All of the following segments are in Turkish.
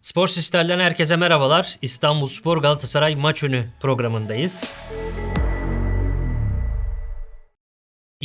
Spor Sistem'den herkese merhabalar. İstanbul Spor Galatasaray maç önü programındayız.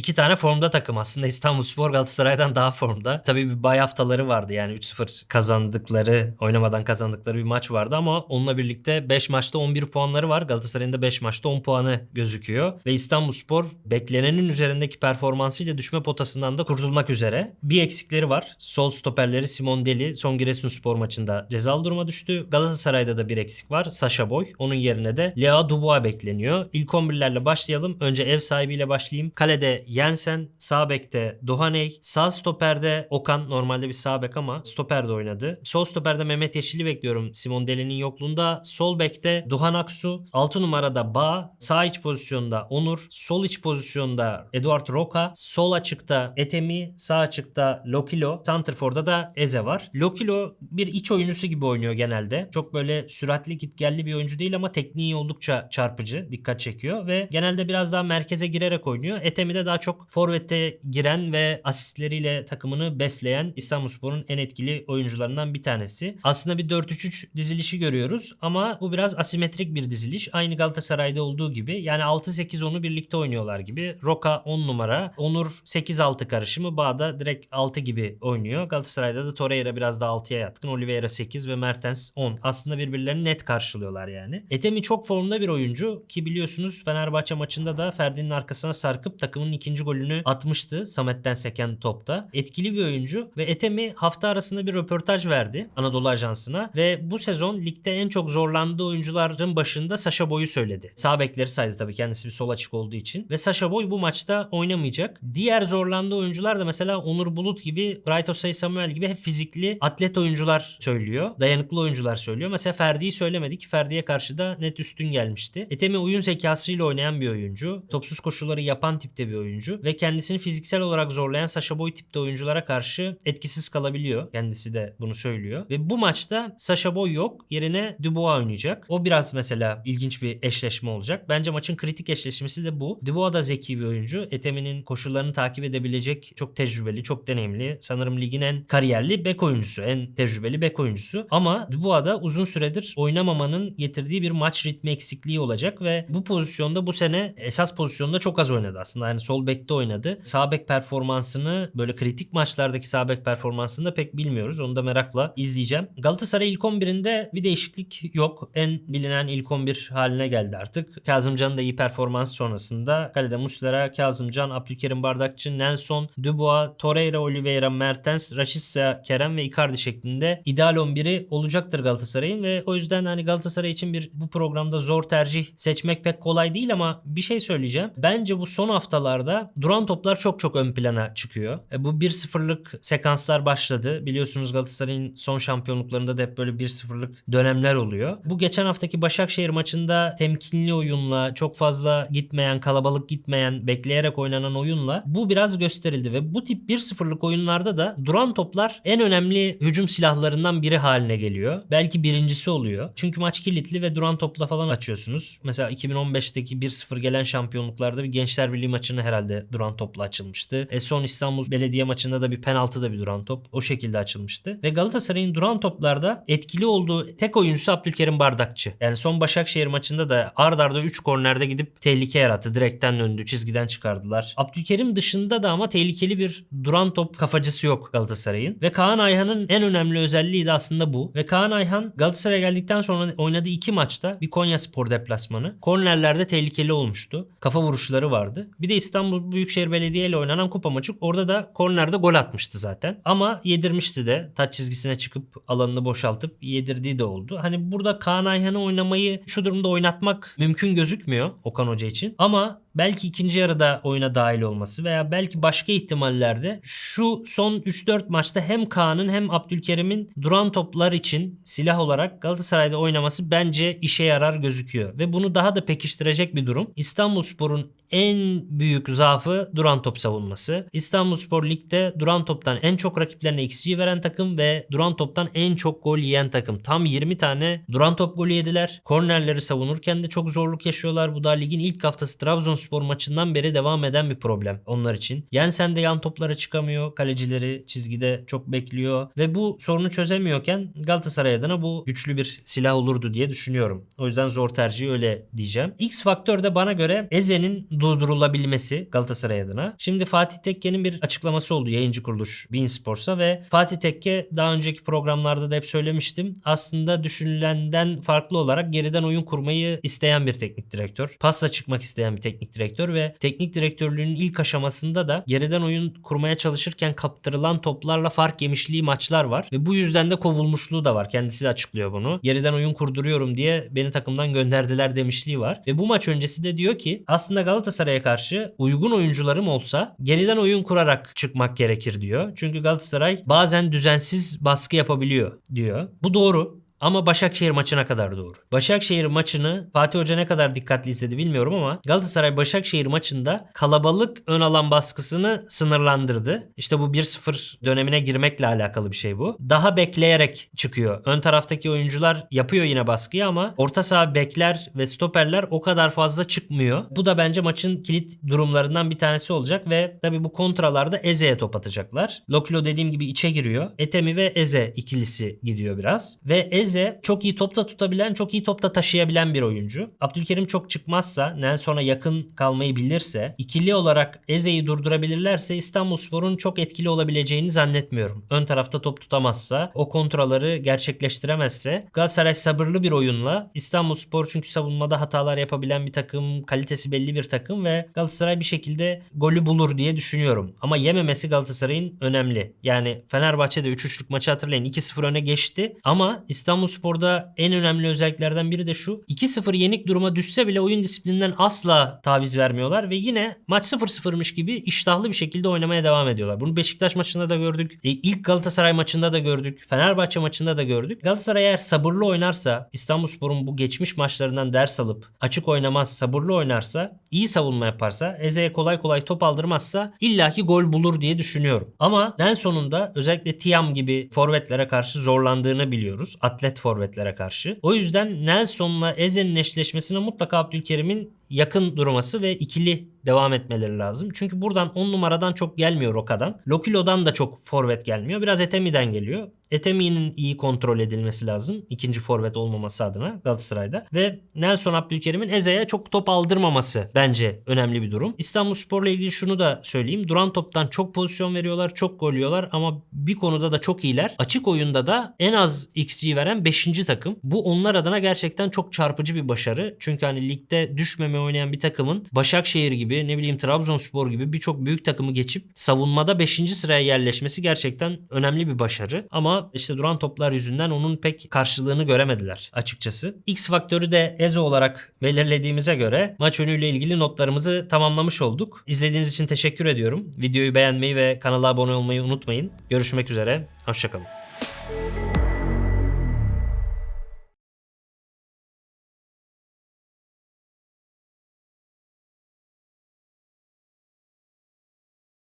İki tane formda takım aslında İstanbul Spor Galatasaray'dan daha formda. Tabii bir bay haftaları vardı yani 3-0 kazandıkları, oynamadan kazandıkları bir maç vardı ama onunla birlikte 5 maçta 11 puanları var. Galatasaray'ın da 5 maçta 10 puanı gözüküyor. Ve İstanbul Spor beklenenin üzerindeki performansıyla düşme potasından da kurtulmak üzere. Bir eksikleri var. Sol stoperleri Simon Deli son Giresunspor maçında cezalı duruma düştü. Galatasaray'da da bir eksik var. Sasha Boy. Onun yerine de Lea Dubois bekleniyor. İlk 11'lerle başlayalım. Önce ev sahibiyle başlayayım. Kalede Jensen, sağ bekte Dohaney, sağ stoperde Okan normalde bir sağ bek ama stoperde oynadı. Sol stoperde Mehmet Yeşil'i bekliyorum Simon Deli'nin yokluğunda. Sol bekte Duhan Aksu, 6 numarada Ba, sağ iç pozisyonda Onur, sol iç pozisyonda Eduard Roca, sol açıkta Etemi, sağ açıkta Lokilo, Santrfor'da da Eze var. Lokilo bir iç oyuncusu gibi oynuyor genelde. Çok böyle süratli gitgelli bir oyuncu değil ama tekniği oldukça çarpıcı, dikkat çekiyor ve genelde biraz daha merkeze girerek oynuyor. Etemi de daha çok forvette giren ve asistleriyle takımını besleyen İstanbulspor'un en etkili oyuncularından bir tanesi. Aslında bir 4-3-3 dizilişi görüyoruz ama bu biraz asimetrik bir diziliş. Aynı Galatasaray'da olduğu gibi. Yani 6-8-10'u birlikte oynuyorlar gibi. Roka 10 numara, Onur 8-6 karışımı, Bağda direkt 6 gibi oynuyor. Galatasaray'da da Torreira biraz daha 6'ya yatkın. Oliveira 8 ve Mertens 10. Aslında birbirlerini net karşılıyorlar yani. Etemi çok formda bir oyuncu ki biliyorsunuz Fenerbahçe maçında da Ferdi'nin arkasına sarkıp takımın ikinci golünü atmıştı Samet'ten seken topta. Etkili bir oyuncu ve Etemi hafta arasında bir röportaj verdi Anadolu Ajansı'na ve bu sezon ligde en çok zorlandığı oyuncuların başında Sasha Boy'u söyledi. Sağ bekleri saydı tabii kendisi bir sol açık olduğu için ve Sasha Boy bu maçta oynamayacak. Diğer zorlandığı oyuncular da mesela Onur Bulut gibi, Bright Osay Samuel gibi hep fizikli atlet oyuncular söylüyor. Dayanıklı oyuncular söylüyor. Mesela Ferdi'yi söylemedik. Ferdi'ye karşı da net üstün gelmişti. Etemi oyun zekasıyla oynayan bir oyuncu. Topsuz koşulları yapan tipte bir oyuncu ve kendisini fiziksel olarak zorlayan Sasha Boy tipte oyunculara karşı etkisiz kalabiliyor. Kendisi de bunu söylüyor. Ve bu maçta Sasha Boy yok. Yerine Dubois oynayacak. O biraz mesela ilginç bir eşleşme olacak. Bence maçın kritik eşleşmesi de bu. Dubois da zeki bir oyuncu. Etemi'nin koşullarını takip edebilecek çok tecrübeli, çok deneyimli. Sanırım ligin en kariyerli bek oyuncusu. En tecrübeli bek oyuncusu. Ama Dubois da uzun süredir oynamamanın getirdiği bir maç ritmi eksikliği olacak ve bu pozisyonda bu sene esas pozisyonda çok az oynadı aslında. Yani sol bekte oynadı. Sağ bek performansını böyle kritik maçlardaki sağ bek performansını da pek bilmiyoruz. Onu da merakla izleyeceğim. Galatasaray ilk 11'inde bir değişiklik yok. En bilinen ilk 11 haline geldi artık. Kazımcan'ın da iyi performans sonrasında kalede Muslera, Kazımcan, Abdülkerim Bardakçı, Nelson, Dubois, Torreira, Oliveira, Mertens, Rashica, Kerem ve Icardi şeklinde ideal 11'i olacaktır Galatasaray'ın ve o yüzden hani Galatasaray için bir bu programda zor tercih seçmek pek kolay değil ama bir şey söyleyeceğim. Bence bu son haftalarda duran toplar çok çok ön plana çıkıyor. E, bu 1-0'lık sekanslar başladı. Biliyorsunuz Galatasaray'ın son şampiyonluklarında da hep böyle 1-0'lık dönemler oluyor. Bu geçen haftaki Başakşehir maçında temkinli oyunla, çok fazla gitmeyen, kalabalık gitmeyen, bekleyerek oynanan oyunla bu biraz gösterildi ve bu tip 1-0'lık oyunlarda da duran toplar en önemli hücum silahlarından biri haline geliyor. Belki birincisi oluyor. Çünkü maç kilitli ve duran topla falan açıyorsunuz. Mesela 2015'teki 1-0 gelen şampiyonluklarda bir Gençler Birliği maçını herhalde duran topla açılmıştı. E son İstanbul Belediye maçında da bir penaltı da bir duran top. O şekilde açılmıştı. Ve Galatasaray'ın duran toplarda etkili olduğu tek oyuncusu Abdülkerim Bardakçı. Yani son Başakşehir maçında da ard arda 3 kornerde gidip tehlike yarattı. Direkten döndü. Çizgiden çıkardılar. Abdülkerim dışında da ama tehlikeli bir duran top kafacısı yok Galatasaray'ın. Ve Kaan Ayhan'ın en önemli özelliği de aslında bu. Ve Kaan Ayhan Galatasaray'a geldikten sonra oynadığı iki maçta bir Konya Spor deplasmanı. Kornerlerde tehlikeli olmuştu. Kafa vuruşları vardı. Bir de İstanbul Büyükşehir Belediye ile oynanan kupa maçı. Orada da kornerde gol atmıştı zaten. Ama yedirmişti de. Taç çizgisine çıkıp alanını boşaltıp yedirdiği de oldu. Hani burada Kaan Ayhan'ı oynamayı şu durumda oynatmak mümkün gözükmüyor Okan Hoca için. Ama belki ikinci yarıda oyuna dahil olması veya belki başka ihtimallerde şu son 3-4 maçta hem Kaan'ın hem Abdülkerim'in duran toplar için silah olarak Galatasaray'da oynaması bence işe yarar gözüküyor. Ve bunu daha da pekiştirecek bir durum. İstanbulspor'un en büyük zaafı duran top savunması. İstanbulspor ligde duran toptan en çok rakiplerine XG veren takım ve duran toptan en çok gol yiyen takım. Tam 20 tane duran top golü yediler. Kornerleri savunurken de çok zorluk yaşıyorlar. Bu da ligin ilk haftası Trabzonspor İstanbulspor maçından beri devam eden bir problem onlar için. Jensen de yan toplara çıkamıyor. Kalecileri çizgide çok bekliyor ve bu sorunu çözemiyorken Galatasaray adına bu güçlü bir silah olurdu diye düşünüyorum. O yüzden zor tercih öyle diyeceğim. X faktör de bana göre Eze'nin durdurulabilmesi Galatasaray adına. Şimdi Fatih Tekke'nin bir açıklaması oldu yayıncı kuruluş Bein Sports'a ve Fatih Tekke daha önceki programlarda da hep söylemiştim. Aslında düşünülenden farklı olarak geriden oyun kurmayı isteyen bir teknik direktör. Pasla çıkmak isteyen bir teknik direktör ve teknik direktörlüğünün ilk aşamasında da geriden oyun kurmaya çalışırken kaptırılan toplarla fark yemişliği maçlar var ve bu yüzden de kovulmuşluğu da var. Kendisi açıklıyor bunu. Geriden oyun kurduruyorum diye beni takımdan gönderdiler demişliği var. Ve bu maç öncesi de diyor ki aslında Galatasaray'a karşı uygun oyuncularım olsa geriden oyun kurarak çıkmak gerekir diyor. Çünkü Galatasaray bazen düzensiz baskı yapabiliyor diyor. Bu doğru. Ama Başakşehir maçına kadar doğru. Başakşehir maçını Fatih Hoca ne kadar dikkatli izledi bilmiyorum ama Galatasaray Başakşehir maçında kalabalık ön alan baskısını sınırlandırdı. İşte bu 1-0 dönemine girmekle alakalı bir şey bu. Daha bekleyerek çıkıyor. Ön taraftaki oyuncular yapıyor yine baskıyı ama orta saha bekler ve stoperler o kadar fazla çıkmıyor. Bu da bence maçın kilit durumlarından bir tanesi olacak ve tabi bu kontralarda Eze'ye top atacaklar. Loklo dediğim gibi içe giriyor. Etemi ve Eze ikilisi gidiyor biraz. Ve Eze çok iyi topta tutabilen, çok iyi topta taşıyabilen bir oyuncu. Abdülkerim çok çıkmazsa, Nelson'a yakın kalmayı bilirse, ikili olarak Eze'yi durdurabilirlerse İstanbulspor'un çok etkili olabileceğini zannetmiyorum. Ön tarafta top tutamazsa, o kontraları gerçekleştiremezse Galatasaray sabırlı bir oyunla İstanbulspor çünkü savunmada hatalar yapabilen bir takım, kalitesi belli bir takım ve Galatasaray bir şekilde golü bulur diye düşünüyorum. Ama yememesi Galatasaray'ın önemli. Yani Fenerbahçe'de 3-3'lük maçı hatırlayın 2-0 öne geçti ama İstanbulspor'da en önemli özelliklerden biri de şu. 2-0 yenik duruma düşse bile oyun disiplininden asla taviz vermiyorlar ve yine maç 0-0'mış gibi iştahlı bir şekilde oynamaya devam ediyorlar. Bunu Beşiktaş maçında da gördük. E, ilk Galatasaray maçında da gördük. Fenerbahçe maçında da gördük. Galatasaray eğer sabırlı oynarsa İstanbulspor'un bu geçmiş maçlarından ders alıp açık oynamaz, sabırlı oynarsa, iyi savunma yaparsa, Eze'ye kolay kolay top aldırmazsa illaki gol bulur diye düşünüyorum. Ama Nelson'un da özellikle Tiam gibi forvetlere karşı zorlandığını biliyoruz. Atlet forvetlere karşı. O yüzden Nelson'la Eze'nin eşleşmesine mutlaka Abdülkerim'in yakın durması ve ikili devam etmeleri lazım. Çünkü buradan 10 numaradan çok gelmiyor Roka'dan. Lokilo'dan da çok forvet gelmiyor. Biraz Etemi'den geliyor. Etemi'nin iyi kontrol edilmesi lazım. ikinci forvet olmaması adına Galatasaray'da. Ve Nelson Abdülkerim'in Eze'ye çok top aldırmaması bence önemli bir durum. İstanbul Spor'la ilgili şunu da söyleyeyim. Duran toptan çok pozisyon veriyorlar, çok gol yiyorlar ama bir konuda da çok iyiler. Açık oyunda da en az XG veren 5. takım. Bu onlar adına gerçekten çok çarpıcı bir başarı. Çünkü hani ligde düşmeme oynayan bir takımın Başakşehir gibi ne bileyim Trabzonspor gibi birçok büyük takımı geçip savunmada 5. sıraya yerleşmesi gerçekten önemli bir başarı. Ama işte duran toplar yüzünden onun pek karşılığını göremediler açıkçası. X faktörü de Eze olarak belirlediğimize göre maç önüyle ilgili notlarımızı tamamlamış olduk. İzlediğiniz için teşekkür ediyorum. Videoyu beğenmeyi ve kanala abone olmayı unutmayın. Görüşmek üzere. Hoşçakalın.